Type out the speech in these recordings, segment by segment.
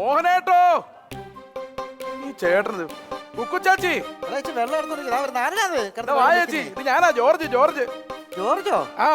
മോഹനേട്ടോ. ഈ ചേട്ടന് കുക്കുച്ചാച്ചി വെള്ളം വാ ചേച്ചി? ഇത് ഞാനാ ജോർജ് ജോർജ്. ജോർജോ? ആ.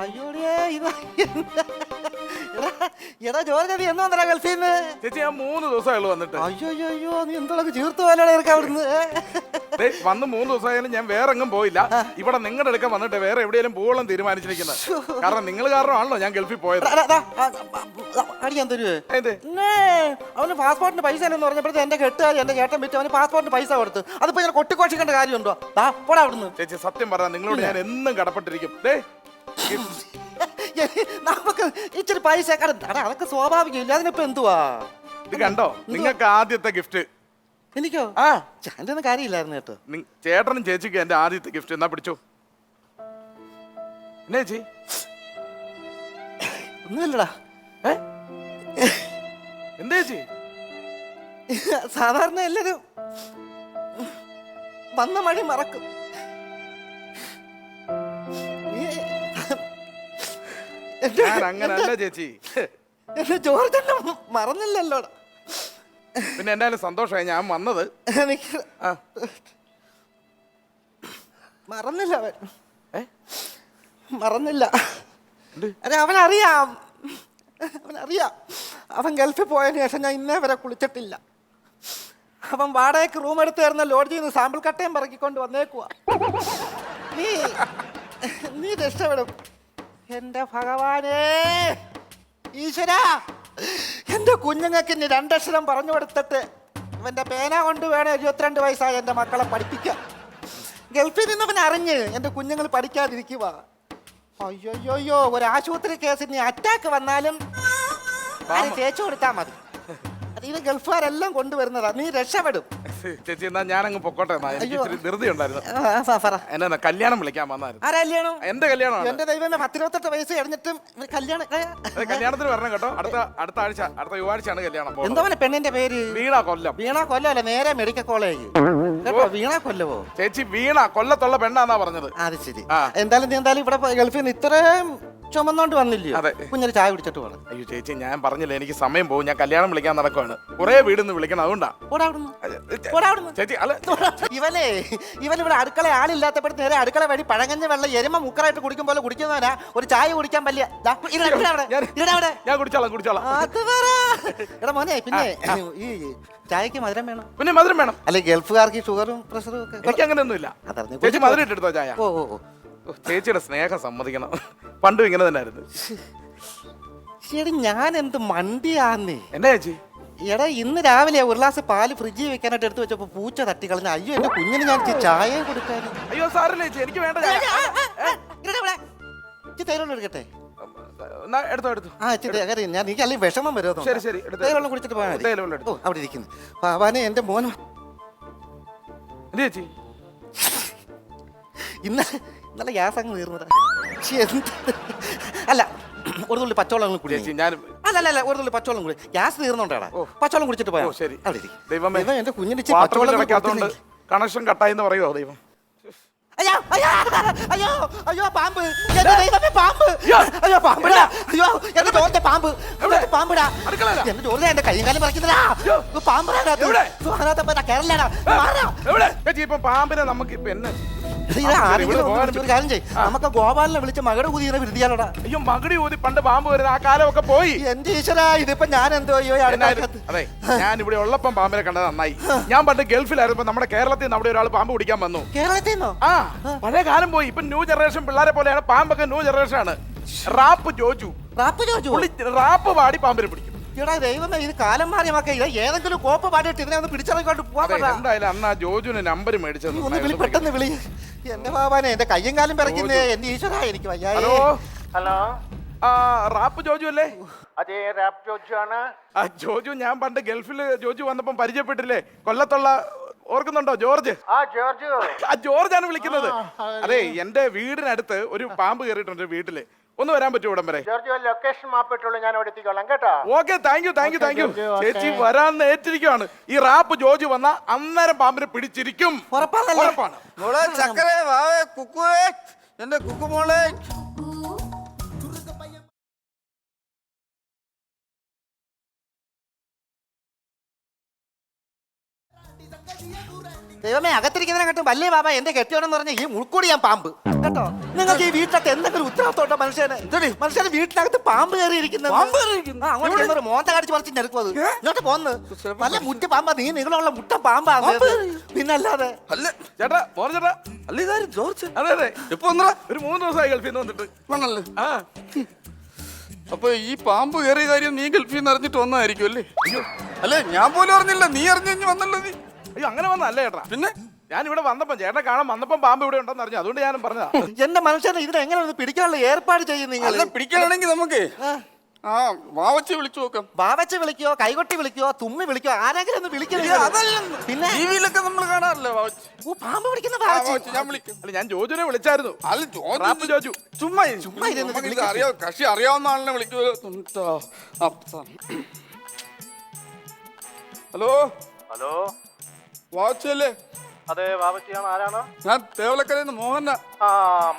അയ്യോടിയേ ഇത് എന്താ? എടാ, എടാ ജോർജ് നീ എന്ന് വന്നടാ ഗൾഫിൽ നിന്ന് ചേച്ചി ഞാൻ മൂന്ന് ദിവസമായുള്ളൂ വന്നിട്ട്. അയ്യോ അയ്യോ അയ്യോ നീ എന്തൊക്കെ ചീർത്ത് പോലാണ് ഇറക്കാം അവിടുന്ന്? വന്ന് മൂന്ന് ദിവസമായാലും ഞാൻ വേറെ എങ്ങും പോയില്ല ഇവിടെ നിങ്ങളുടെ അടുക്ക വന്നിട്ട് വേറെ എവിടെയെങ്കിലും പോകണം തീരുമാനിച്ചിരിക്കുന്നത് കാരണം നിങ്ങൾ കാരണമാണല്ലോ ഞാൻ ഗൾഫിൽ പോയത്. അടിക്കാൻ തരുവേ. അവന് പാസ്പോർട്ടിന് പൈസ ഇല്ലെന്ന് പറഞ്ഞപ്പോഴത്തെ എന്റെ കെട്ടുകാരി എന്റെ ചേട്ടൻ വിറ്റ് അവന് പാസ്പോർട്ടിന് പൈസ കൊടുത്തു. അതിപ്പോ ഞാൻ കൊട്ടിക്കോഷിക്കേണ്ട കാര്യമുണ്ടോ? പോടാ അവിടുന്ന്. ചേച്ചി സത്യം പറയാം നിങ്ങളോട് ഞാൻ എന്നും കടപ്പെട്ടിരിക്കും. നമുക്ക് ഇച്ചിരി പൈസ കട- സ്വാഭാവികം അതൊക്കെ സ്വാഭാവികമില്ല അതിനിപ്പോ എന്തുവാ? ഇത് കണ്ടോ? നിങ്ങൾക്ക് ആദ്യത്തെ ഗിഫ്റ്റ്. എനിക്കോ? ആ ചാന്റെ ഒന്നും കാര്യമില്ലായിരുന്നു കേട്ടോ. നി- ചേട്ടനും ചേച്ചിക്കും എന്റെ ആദ്യത്തെ ഗിഫ്റ്റ് എന്നാ പിടിച്ചോ? എന്നാ ചേച്ചി? ഒന്നുമില്ലടാ. ഏ? എന്താ ചേച്ചി? സാധാരണ എല്ലാരും വന്ന മഴ മറക്കും. എന്റെ- ഞാൻ അങ്ങനല്ല ചേച്ചി. എന്റെ ജോർജ് എന്നെ മറന്നില്ലല്ലോ പിന്നെ എന്തായാലും സന്തോഷമായി ഞാൻ വന്നത്. എനിക്ക് ആ. മറന്നില്ല അവൻ. ഏ? മറന്നില്ല. അവൻ അരെ അവനറിയാം. അവനറിയാം. അവൻ ഗൾഫിൽ പോയതിന് ശേഷം ഞാൻ ഇന്നേ വരെ കുളിച്ചിട്ടില്ല. അവൻ വാടകയ്ക്ക് റൂം എടുത്ത് തരുന്ന ലോഡ്ജിൽ നിന്ന് സാമ്പിൾ കട്ടയും പറക്കിക്കൊണ്ട് വന്നേക്കുവാ. നീ നീ രക്ഷപ്പെടും. എന്റെ ഭഗവാനേ ഈശ്വര! എന്റെ കുഞ്ഞുങ്ങൾക്ക് ഇനി രണ്ടക്ഷരം പറഞ്ഞു കൊടുത്തിട്ട് ഇവന്റെ പേന കൊണ്ട് വേണം എഴുപത്തിരണ്ട് വയസ്സായ എന്റെ മക്കളെ പഠിപ്പിക്കാൻ. ഗൾഫിൽ നിന്നവൻ അറിഞ്ഞ് എന്റെ കുഞ്ഞുങ്ങൾ പഠിക്കാതിരിക്കുക അയ്യോയ്യോയ്യോ ഒരു ആശുപത്രി കേസിന് അറ്റാക്ക് വന്നാലും അത് തേച്ചു കൊടുത്താൽ മതി. അത് ഇത് ഗൾഫുകാരെല്ലാം കൊണ്ടുവരുന്നതാ. നീ രക്ഷപ്പെടും. ചേച്ചി എന്നാ ഞാനങ്ങ് പൊക്കോട്ടെ എന്നാ. എനിക്ക് അയ്യോ. ഇച്ചിരി ധൃതി ഉണ്ടായിരുന്നു. എന്നാ കല്യാണം വിളിക്കാൻ വന്നായിരുന്നു. എന്റെ കല്യാണമാണ്. എന്റെ ദൈവമേ പത്തിരുപത്തെട്ട് വയസ്സ് കഴിഞ്ഞിട്ടും കല്യാണം ഏ? അത് കല്യാണത്തിന് വരണം കേട്ടോ. അടുത്ത അടുത്ത ആഴ്ച അടുത്ത ചൊവ്വാഴ്ചയാണ് കല്യാണം. എന്തോനെ പെണ്ണിന്റെ പേര്? വീണ കൊല്ലം. വീണ കൊല്ലമല്ല നേരെ മെഡിക്കൽ കോളേജ്. കേട്ടോ വീണ കൊല്ലവോ ചേച്ചി വീണ കൊല്ലത്തുള്ള പെണ്ണാന്നാ പറഞ്ഞത്. അത് ശരി. ആ. എന്തായാലും നീ എന്തായാലും ഇവിടെ ഗൾഫിൽ നിന്ന് ഇത്രയും ചുമന്നോണ്ട് വന്നില്ലേ അതെ. കുഞ്ഞൊരു ചായ കുടിച്ചിട്ട് പോകണം അയ്യോ ചേച്ചി ഞാൻ പറഞ്ഞില്ല എനിക്ക് സമയം പോകും. ഞാൻ കല്യാണം വിളിക്കാൻ നടക്കുവാണ്. കുറെ വീടിന്ന് വിളിക്കണം അതുകൊണ്ടാ. പോടാ അവിടുന്ന്. അയ്യ, ചേ- പോടാ അവിടുന്ന്. ചേച്ചി അല്ല. ഇവനെ ഇവൻ ഇവിടെ അടുക്കള ആളില്ലാത്തപ്പോഴത്തെ നേരെ അടുക്കള വഴി പഴങ്ങഞ്ഞ വെള്ളം എരുമ മുക്കറായിട്ട് കുടിക്കും പോലെ കുടിക്കുന്നവനാ. ഒരു ചായ കുടിക്കാൻ പറ്റില്ല ദാ, ഇരുടാ, ഇരുടാ അവിടെ, ഞാൻ- ഇരുടാ അവിടെ. ഞാൻ കുടിച്ചോളാം കുടിച്ചോളാം. അത് പറ. എടാ മോനെ പിന്നെ ഈ ചായക്ക് മധുരം വേണം? പിന്നെ മധുരം വേണം. അല്ലെ ഗൾഫുകാർക്ക് ഷുഗറും പ്രഷറും ഒക്കെ എനിക്ക് അതറിഞ്ഞ് ചേച്ചി മധുരം ഇട്ടെടുത്തോ ചായ? ഓ ഓ, ചേച്ചിയുടെ സ്നേഹം സമ്മതിക്കണം. പണ്ടും ഇങ്ങനെ തന്നെ ആയിരുന്നു ശരി ഞാൻ എന്ത് മണ്ടിയാന്നേ? എന്നാ ചേച്ചി? എടാ ഇന്ന് രാവിലെ ഒരു ഗ്ലാസ് പാൽ ഫ്രിഡ്ജിൽ വെക്കാനായിട്ട് എടുത്തു വെച്ചപ്പോ പൂച്ച തട്ടി കളഞ്ഞ അയ്യോ എന്റെ കുഞ്ഞിന് ഞാൻ ചായ കൊടുക്കാനും അയ്യോ സാറില്ല ചേച്ചി എനിക്ക് വേണ്ട. തൈരോളം എടുക്കട്ടെ? എടുത്തോ എടുത്തു. ആ ഞാൻ എനിക്ക് അല്ലെങ്കിൽ വിഷമം വരുമോ ശരി, ശരി, എടുത്തോ. തൈരോളം കുടിച്ചിട്ട് പോയാൽ മതി. തൈലവെള്ളം അവിടെ ഇരിക്കുന്നു. പാവാനെ എന്റെ മോനും എന്ത് ചേച്ചി? ഇന്നലെ നല്ല ഗ്യാസ് അങ്ങ് തീർന്നത്. എന്ത്? അല്ല ഒരു തുള്ളി പച്ചവെള്ളം കുടി ചേച്ചി ഞാൻ അല്ല അല്ല അല്ല ഒരു തുള്ളി പച്ചവെള്ളം കുടി. ഗ്യാസ് തീർന്നോണ്ടാടാ. പച്ചവെള്ളം കുടിച്ചിട്ട് പോയാ ശരി. അവിടെ ദൈവമേ ദൈവം, എന്റെ കുഞ്ഞിന് പച്ചവെള്ളം കൊടുത്തില്ലെങ്കിൽ. കണക്ഷൻ കട്ടായി എന്ന് പറയുമോ ദൈവം? അയ്യോ അയ്യോ അയ്യോ അയ്യോ പാമ്പ്. എന്റെ ദൈവമേ പാമ്പ്. അയ്യോ. അയ്യോ പാമ്പിടാ. അയ്യോ എന്റെ ചോറിന്റെ പാമ്പ്. എവിടെ? എന്റെ പാമ്പിടാ. എന്റെ ചോറിനെ എന്റെ കൈയും കാലം പറിക്കുന്നതാ. അയ്യോ. പാമ്പിടാ എവിടെ? കേരളാടാ. മാറാ. എവിടെ? ചേച്ചി പാമ്പിനെ നമുക്ക് ഇപ്പൊ എന്നെ നമുക്ക് ഗോപാലിനെ വിളിച്ച് മകടെ കുതിരെ വിരുതിയാലോടാ അയ്യോ മകടി ഊതി പണ്ട് പാമ്പ് വരുന്ന ആ കാലമൊക്കെ പോയി. എന്റെ ഈശ്വരാ ഇതിപ്പോ ഞാൻ എന്തോ അയ്യോ അതെ ഞാൻ ഇവിടെ ഉള്ളപ്പം പാമ്പിനെ കണ്ടത് നന്നായി. ഞാൻ പണ്ട് ഗൾഫിലായിരുന്നപ്പോ നമ്മുടെ കേരളത്തിൽ നിന്ന് അവിടെ ഒരാൾ പാമ്പ് പിടിക്കാൻ വന്നു. കേരളത്തിൽ നിന്നോ? ആ പഴയ കാലം പോയി. ഇപ്പൊ ന്യൂ ജനറേഷൻ പിള്ളേരെ പോലെയാണ് പാമ്പൊക്കെ ന്യൂ ജനറേഷൻ ആണ്. Rap Joju. Rap Joju? Rap പാടി പാമ്പിനെ പിടിക്കും. എടാ ദൈവമേ ഇത് കാലം മാറിയ മക്ക ഇത് ഏതെങ്കിലും കോപ്പ് പാടിയിട്ട് ഇതിനെ ഒന്ന് പിടിച്ചിറങ്ങിക്കൊണ്ട് പോകാൻ എന്തായാലും അന്ന് ആ ജോജുവിന് നമ്പർ മേടിച്ചത് ഒന്ന് വിളി പെട്ടെന്ന് വിളി. എന്റെ ബാബാനെ എന്റെ കയ്യും കാലം പിറക്കുന്നേ എന്റെ ഈശ്വര എനിക്ക് വയ്യായേ ഹലോ? ഹലോ? ആ റാപ്പ് ജോജു അല്ലേ? അതെ റാപ്പ് ജോജു ആണ് ആ ജോജു ഞാൻ പണ്ട് ഗൾഫിൽ ജോജു വന്നപ്പം പരിചയപ്പെട്ടില്ലേ? കൊല്ലത്തുള്ള ഓർക്കുന്നുണ്ടോ ജോർജ്? ആ ജോർജ്. ആ ജോർജ് ആണ് വിളിക്കുന്നത് അതെ എന്റെ വീടിനടുത്ത് ഒരു പാമ്പ് കയറിയിട്ടുണ്ട് വീട്ടിൽ. ഒന്ന് വരാൻ പറ്റുമോ ഇവിടം വരെ? ജോർജ് ലൊക്കേഷൻ മാപ്പിട്ടുള്ളൂ ഞാൻ അവിടെ എത്തിക്കോളാം കേട്ടോ? Okay thank you thank you thank you. ചേച്ചി വരാൻ ഏറ്റിരിക്കുവാണ് ഈ റാപ്പ് ജോജ് വന്ന അന്നേരം പാമ്പിനെ പിടിച്ചിരിക്കും? ഉറപ്പാണ്. മോളെ ചക്കരെ വാവേ കുക്കുവേ എന്റെ കുക്കു ദൈവമേ അകത്തിരിക്കുന്നതിനെ കേട്ട് വലിയ ബാബ എന്റെ കെട്ടിയോണെന്ന് പറഞ്ഞ ഈ മുൾക്കൂടി ഞാൻ പാമ്പ്. കേട്ടോ? നിങ്ങൾക്ക് ഈ വീട്ടിലൊക്കെ എന്തെങ്കിലും ഉത്തരവാദിത്തോട്ടോ മനുഷ്യന്? മനുഷ്യന് വീട്ടിനകത്ത് പാമ്പ് കയറിയിരിക്കുന്നത്? അങ്ങോട്ട് മോന്ത കടിച്ച് പറിച്ച് ഞെടുക്കും അത് ഇങ്ങോട്ട് പോന്ന്. നല്ല മുറ്റ പാമ്പാ. നീ നിങ്ങളുള്ള മുട്ട പാമ്പാ. പിന്നല്ലാതെ. അല്ല ചേട്ടാ ചേട്ടാ. അല്ല ഇതാരും? ജോർജ്? അതെ അതെ. ഇപ്പൊ ഒരു മൂന്ന് ദിവസമായി ഗൾഫിൽ നിന്ന് വന്നിട്ട്. വന്നല്ലേ? ആ. അപ്പൊ ഈ പാമ്പ് കയറിയ കാര്യം നീ ഗൾഫിൽ നിന്ന് അറിഞ്ഞിട്ട് വന്നായിരിക്കും അല്ലേ? അല്ലേ ഞാൻ പോലും അറിഞ്ഞില്ല. നീ അറിഞ്ഞു കഴിഞ്ഞ് വന്നല്ലോ നീ. അയ്യോ അങ്ങനെ വന്നല്ലേ ചേട്ടാ. പിന്നെ? ഞാൻ ഇവിടെ വന്നപ്പം ചേട്ടനെ കാണാൻ വന്നപ്പം പാമ്പ് ഇവിടെ ഉണ്ടെന്ന് അറിഞ്ഞു. അതുകൊണ്ട് ഞാനും പറഞ്ഞതാ. എന്റെ മനുഷ്യനെ ഇതിനെ എങ്ങനെ ഒന്ന് പിടിക്കാനുള്ള ഏർപ്പാട് ചെയ്യും നിങ്ങൾ? അല്ല പിടിക്കാനാണെങ്കിൽ നമുക്ക് ആ. വാവച്ചെ വിളിച്ചു നോക്കാം. വിളിക്കോ കൈകൊട്ടി വിളിക്കോ തുമ്മി വിളിക്കോ ആരെങ്കിലും ഒന്ന് വിളിക്കോ ഏയ്, അതല്ലെന്ന്. പിന്നെ? ടിവിയിലൊക്കെ നമ്മൾ കാണാറില്ലേ വാവച്ചി? ഓ, പാമ്പ് പിടിക്കുന്ന ഞാൻ വിളിക്കും. അല്ല ഞാൻ ജോജുനെ വിളിച്ചായിരുന്നു. അല്ല ജോജു ചുമ്മാ ചുമ്മാ ഇത്. അറിയാം കക്ഷി അറിയാവുന്ന ആളിനെ വിളിക്കുമല്ലോ ഹലോ? ഹലോ? വാച്ചല്ലേ അതെ ബാബച്ചിയാണ് ആരാണ്? ഞാൻ തേവലക്കരയിൽ നിന്ന് മോഹന ആ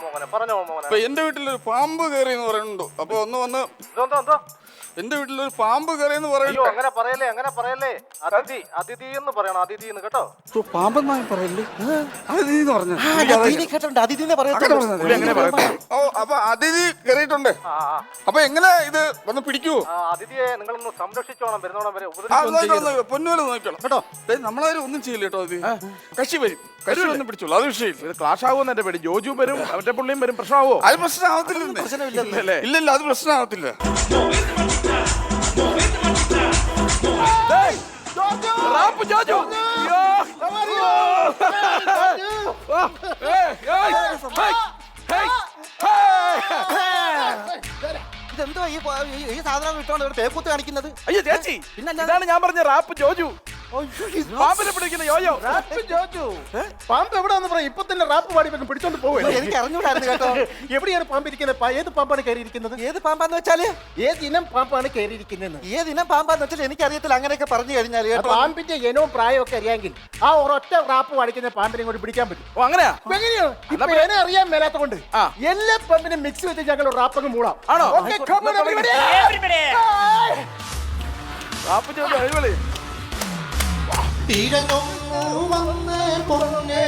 മോഹനെ. പറഞ്ഞോ മോഹന. അപ്പൊ എന്റെ വീട്ടിലൊരു പാമ്പ് കയറി എന്ന് പറയുന്നുണ്ട്. അപ്പൊ ഒന്ന് വന്ന് ഇതെന്തോ എന്തോ? എന്റെ വീട്ടിൽ ഒരു പാമ്പ് കയറി എന്ന് അയ്യോ പറയുന്നു അങ്ങനെ പറയല്ലേ അങ്ങനെ പറയല്ലേ. അതിഥി അതിഥി എന്ന് പറയണം അതിഥി എന്ന് കേട്ടോ. പാമ്പെന്നായി പറയല്ലേ? അതിഥി എന്ന് പറഞ്ഞു? കേട്ടിട്ടുണ്ട്. അതിഥിനെ പറയത്തുള്ളൂ. പുള്ളി അങ്ങനെ പറയത്തില്ല. ഓ അപ്പൊ അതിഥി കയറിയിട്ടുണ്ട്. ആ ആ, അപ്പൊ എങ്ങനെ ഇത് വന്ന് പിടിക്കുവോ ആ അതിഥിയെ നിങ്ങളൊന്ന് സംരക്ഷിച്ചോണം വരുന്നോണം വരെ. ആ, ഉപദ്രവിക്കൊന്നും നോക്കണം, ചെയ്യരുത്. നോക്കണം. പൊന്നുപോലെ നോക്കിക്കോളാം. കേട്ടോ? നമ്മളാരും ഒന്നും ചെയ്യില്ല കേട്ടോ അതി കശി വരും. വന്ന് പിടിച്ചോളൂ. അത് വിഷയമില്ല. ഇത് ക്ലാഷ് ആവുമെന്ന് എന്റെ പേടി. ജോജു വരും അവന്റെ പുള്ളിയും വരും. പ്രശ്നമാവോ അത് പ്രശ്നമാവത്തില്ല ഇല്ലല്ലേ? ഇല്ല ഇല്ല അത് പ്രശ്നമാവത്തില്ല! റാപ്പ് ജോജു! ഇതെന്തുവാ ഈ സാധനം ഇട്ടോണ്ട് തേക്കൂത്ത് കാണിക്കുന്നത് അയ്യോ ചേച്ചി പിന്നെ ഞാൻ പറഞ്ഞ റാപ്പ് ജോജു പാമ്പിനെ പിടിക്കുന്ന യോയോ? റാപ്പ് ജോജു. പാമ്പ് എവിടെ വന്ന് പറയാം ഇപ്പൊ തന്നെ റാപ്പ് പാടി വെക്കും പിടിച്ചോണ്ട് പോവേ എനിക്ക് അറിഞ്ഞൂടായിരുന്നു കേട്ടോ. എവിടെയാണ് പാമ്പ് ഇരിക്കുന്നത്? ഏത് പാമ്പാണ് കയറിയിരിക്കുന്നത്? ഏത് പാമ്പാന്ന് വെച്ചാൽ? ഏത് ഇനം പാമ്പാണ് കയറിയിരിക്കുന്നത്? ഏത് ഇനം പാമ്പാന്ന് വെച്ചാൽ എനിക്കറിയത്തില്ല അങ്ങനെയൊക്കെ പറഞ്ഞു കഴിഞ്ഞാൽ പാമ്പിന്റെ ഇനവും പ്രായവും ഒക്കെ അറിയാമെങ്കിൽ ആ ഒരൊറ്റ റാപ്പ് പാടിക്കുന്ന പാമ്പിനെ കൂടി പിടിക്കാൻ പറ്റും. ഓ അങ്ങനെയാ? അപ്പൊ എങ്ങനെയാണ് ഇപ്പൊ എന്നെ അറിയാൻ മേലാത്ത കൊണ്ട്. എല്ലാ പാമ്പിനും മിക്സ് വെച്ച് ഞങ്ങൾ ആണോ? Okay, come on, everybody. Rap Joju അഴിവളി തിരഞ്ഞൊന്നു വന്ന് പൊന്നെ.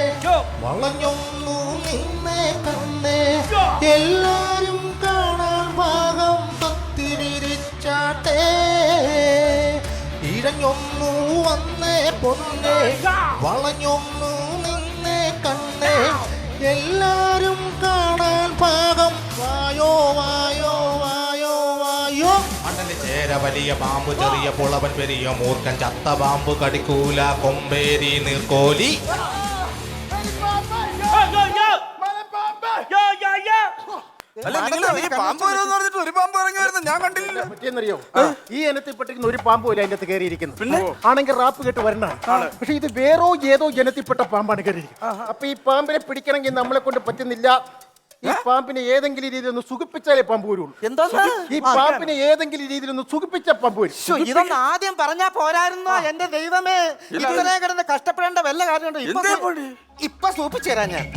വളഞ്ഞൊന്നു നിന്നെ കണ്ണേ എല്ലാരും കാണാൻ ഭാഗം പത്തിരിച്ചാട്ടേ. ഇഴഞ്ഞൊന്നു വന്നേ പൊന്നെ. വളഞ്ഞൊന്നു ചേര വലിയ പാമ്പ് ചെറിയ പുളവൻ പെരിയ മൂർഖൻ. ചത്ത പാമ്പ് കടിക്കൂല കൊമ്പേരി നീർക്കോലി. അല്ല നിങ്ങൾ ഈ പാമ്പ് വരുമെന്ന് പറഞ്ഞിട്ട് ഒരു പാമ്പ് ഇറങ്ങി വരുന്നത് ഞാൻ കണ്ടില്ല പറ്റിയെന്നറിയോ? ഈ ഇനത്തിൽ ഒരു പാമ്പ് പോലും അതിന്റെ കയറിയിരിക്കുന്നു. പിന്നെ? ആണെങ്കിൽ റാപ്പ് കേട്ട് വരണതാണ് പക്ഷെ ഇത് വേറോ ഏതോ ജനത്തിൽപ്പെട്ട പാമ്പാണ് കയറിയിരിക്കുന്നത്. അപ്പൊ ഈ പാമ്പിനെ പിടിക്കണമെങ്കിൽ നമ്മളെ കൊണ്ട് പറ്റുന്നില്ല. ഈ പാമ്പിനെ ഏതെങ്കിലും രീതിയിൽ ഒന്ന് സുഖിപ്പിച്ചാലേ പമ്പ് വരുള്ളൂ. എന്താ ഈ പാമ്പിനെ ഏതെങ്കിലും രീതിയിൽ ഒന്ന് സുഖിപ്പിച്ച പമ്പ് വരും. ശ്ശോ, ഇതൊന്ന് ആദ്യം പറഞ്ഞാ പോരായിരുന്നോ? എന്റെ ദൈവമേ ഇത്രേ കിടന്ന് കഷ്ടപ്പെടേണ്ട വല്ല കാര്യമുണ്ടോ? ഇപ്പൊ എന്തേ സൂ- പണി? ഇപ്പൊ സൂപ്പിച്ചു തരാം ഞാൻ.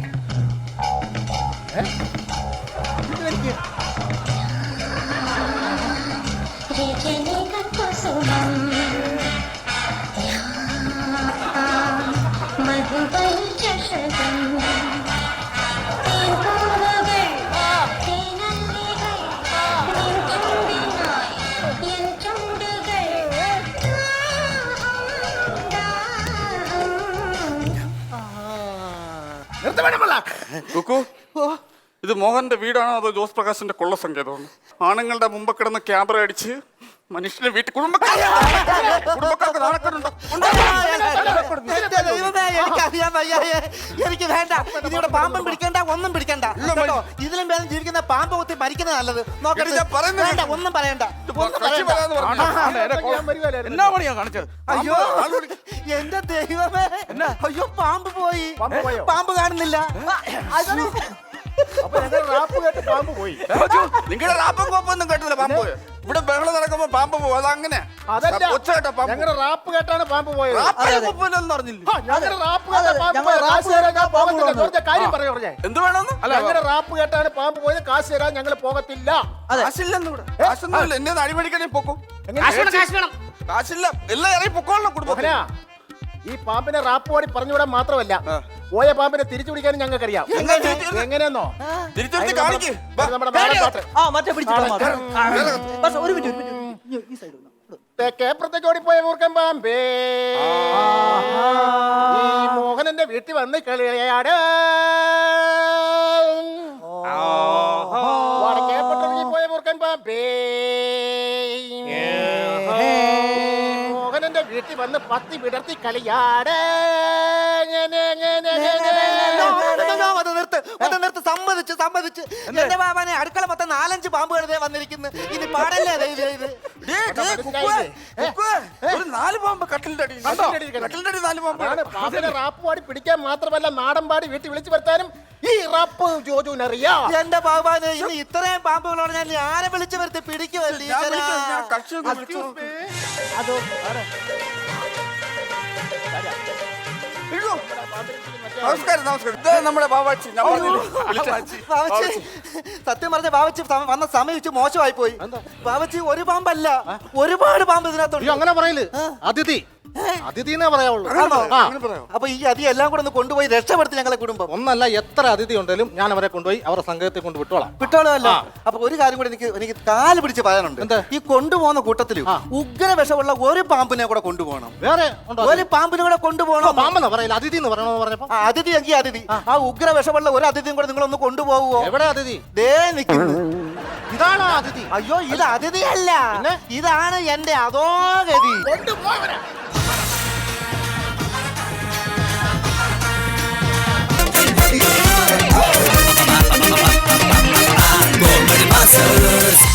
കുക്കു ഇത് മോഹന്റെ വീടാണോ അതോ ജോസ് പ്രകാശിന്റെ കൊള്ള സങ്കേതമാണ്? ആണുങ്ങളുടെ മുമ്പ് കിടന്ന് ക്യാമറ അടിച്ച് മനുഷ്യന്റെ വീട്ടിൽ എനിക്ക് വേണ്ട. ഇതിവിടെ പാമ്പും പിടിക്കണ്ട ഒന്നും പിടിക്കണ്ട. കേട്ടോ? ഇതിലും വേദം ജീവിക്കുന്ന പാമ്പ് കുത്തി മരിക്കുന്നത് നല്ലത്. നോക്കട്ടെ പറയുന്നത് ഒന്നും പറയണ്ട. എന്നെ പണിയാ കാണിച്ചത്? അയ്യോ എന്റെ ദൈവമേ. അയ്യോ പാമ്പ് പോയി. പാമ്പ് പോയോ? പാമ്പ് കാണുന്നില്ല. അപ്പൊ ഞങ്ങൾ റാപ്പ് കേട്ട് പാമ്പ് പോയി. നിങ്ങളുടെ റാപ്പും കോപ്പൊന്നും കേട്ടില്ല പാമ്പ് ഇവിടെ ബഹളം നടക്കുമ്പോ പാമ്പ് പോകും അതങ്ങനെ അതല്ല ഒച്ച കേട്ടോ പാമ്പ് ഞങ്ങളുടെ റാപ്പ് കേട്ടാണ് പാമ്പ് പോയത്. റാപ്പിന് കോപ്പൊന്നും അറിഞ്ഞില്ല. ആ, ഞങ്ങളുടെ റാപ്പ് കേട്ടാ പാമ്പ് പോയത്. കാശ് തരാൻ ഞാൻ പോകത്തില്ല. ജോർജ്, കാര്യം പറയോ പറഞ്ഞേ എന്ത് വേണമെന്ന്? ഞങ്ങളുടെ റാപ്പ് കേട്ടാണ് പാമ്പ് പോയത്. കാശ് തരാൻ ഞങ്ങൾ പോകത്തില്ല. കാശില്ലെന്ന് ഇവിടെ. കാശൊന്നുമില്ല. എന്നെ അടിമടിക്കണേ പൊക്കും. എങ്ങനെ? കാശില്ല. എല്ലാം ഇറങ്ങി പൊക്കോളണം കുടുംബത്തിൽ. മോഹനാ ഈ പാമ്പിനെ റാപ്പ് പാടി പറഞ്ഞുവിടാൻ മാത്രമല്ല പോയ പാമ്പിനെ തിരിച്ചു പിടിക്കാനും ഞങ്ങൾക്കറിയാം. എങ്ങനെയെന്നോ? തെക്കേപ്പുറത്തേക്ക് ഓടിപ്പോയ മൂർഖൻ പാമ്പേ. ഈ മോഹനന്റെ വീട്ടിൽ വന്ന് കളിയാട്. വടക്കേപ്പുറത്തേക്ക് പോയ മൂർഖൻ പാമ്പേ. വീട്ടിൽ വന്ന് പത്തി വിടർത്തി കളിയാട്. അത് നിർത്ത് നിർത്ത് സമ്മതിച്ച് സമ്മതിച്ച്. എന്റെ ബാബാനെ അടുക്കള മൊത്തം നാലഞ്ച് പാമ്പുകൾ ദേ വന്നിരിക്കുന്നു. ഇനി പാടല്ലേ ദേ ഇത് ഇത്? ഡേ, ഡേ, കുക്കുവേ, കുക്കുവേ, ഒരു നാല് പാമ്പ് കട്ടിലിന്റെ അടി കണ്ടോ? കട്ടിലിന്റെ അടി നാല് പാമ്പ് അതാണ് പാമ്പിനെ റാപ്പ് പാടി പിടിക്കാൻ മാത്രമല്ല നാടൻ പാടി വീട്ടിൽ വിളിച്ചു വരുത്താനും ഈ റപ്പ് ജോജുവിനറിയാം എന്റെ ബാബാനെ ഇനി ഇത്രയും പാമ്പുകളോട് ഞാൻ ആരെ വിളിച്ചു വരുത്തി പിടിക്കുമല്ലേ. അതോ നമസ്കാരം നമസ്കാരം. ഇത് നമ്മുടെ ബാബാച്ചി? ബാവച്ചി, സത്യം പറഞ്ഞ ബാബച്ചി വന്ന സമയം വെച്ച് മോശമായി പോയി ബാബച്ചി ഒരു പാമ്പല്ല. ഒരുപാട് പാമ്പ് ഇതിനകത്തുണ്ട്. അങ്ങനെ പറയൽ. അതിഥി അതിഥി എന്നേ പറയാവുള്ളൂ ആണോ? ആ. അപ്പൊ ഈ അതി എല്ലാം കൂടെ ഒന്ന് കൊണ്ടുപോയി രക്ഷപ്പെടുത്തി ഞങ്ങളെ കുടുംബം. ഒന്നല്ല എത്ര അതിഥി ഉണ്ടെങ്കിലും ഞാൻ അവരെ കൊണ്ടുപോയി അവരുടെ സംഘത്തെ കൊണ്ട് വിട്ടോളാം. വിട്ടോളമല്ല. അപ്പൊ ഒരു കാര്യം കൂടെ എനിക്ക് എനിക്ക് കാൽ പിടിച്ച് പറയാനുണ്ട്. എന്ത്? ഈ കൊണ്ടുപോകുന്ന കൂട്ടത്തിൽ ഉഗ്ര വിഷമുള്ള ഒരു പാമ്പിനെ കൂടെ കൊണ്ടുപോകണം. വേറെ ഉണ്ടോ ഒരു പാമ്പിനെ കൂടെ കൊണ്ടുപോകണം. പാമ്പെന്ന് പറയില്ല അതിഥി എന്ന് പറയണമെന്ന് പറഞ്ഞപ്പോ? ആ, അതിഥി എങ്കിൽ അതിഥി. ആ. ഉഗ്ര വിഷമുള്ള ഒരു അതിഥിയും കൂടെ നിങ്ങൾ ഒന്ന് കൊണ്ടുപോകുവോ എവിടെ അതിഥി? ദേ നിൽക്കുന്നു ഇതാണോ അതിഥി? അയ്യോ ഇത് അതിഥിയല്ല. ഇതാണ് എന്റെ അതോ അധോഗതി Bomber Masters